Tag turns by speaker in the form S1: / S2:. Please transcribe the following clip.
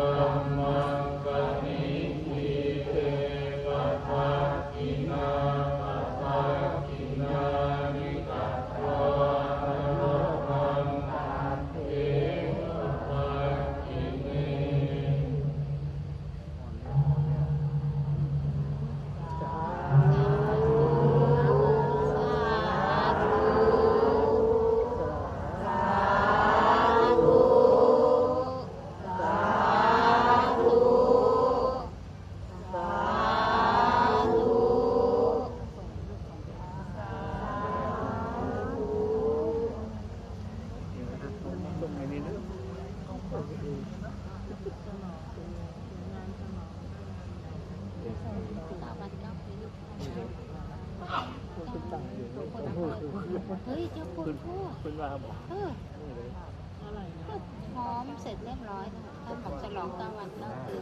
S1: Amen. ตาวันเจ้าคือ
S2: คุณเป็นต่างอยู่
S1: เฮ้ยเจ้าคุณพูด
S2: คุณว่าบอก
S1: เออพร้อมเสร็จเรียบร้อยนะคะท่านบอกฉลองตาวันเจ้าคืน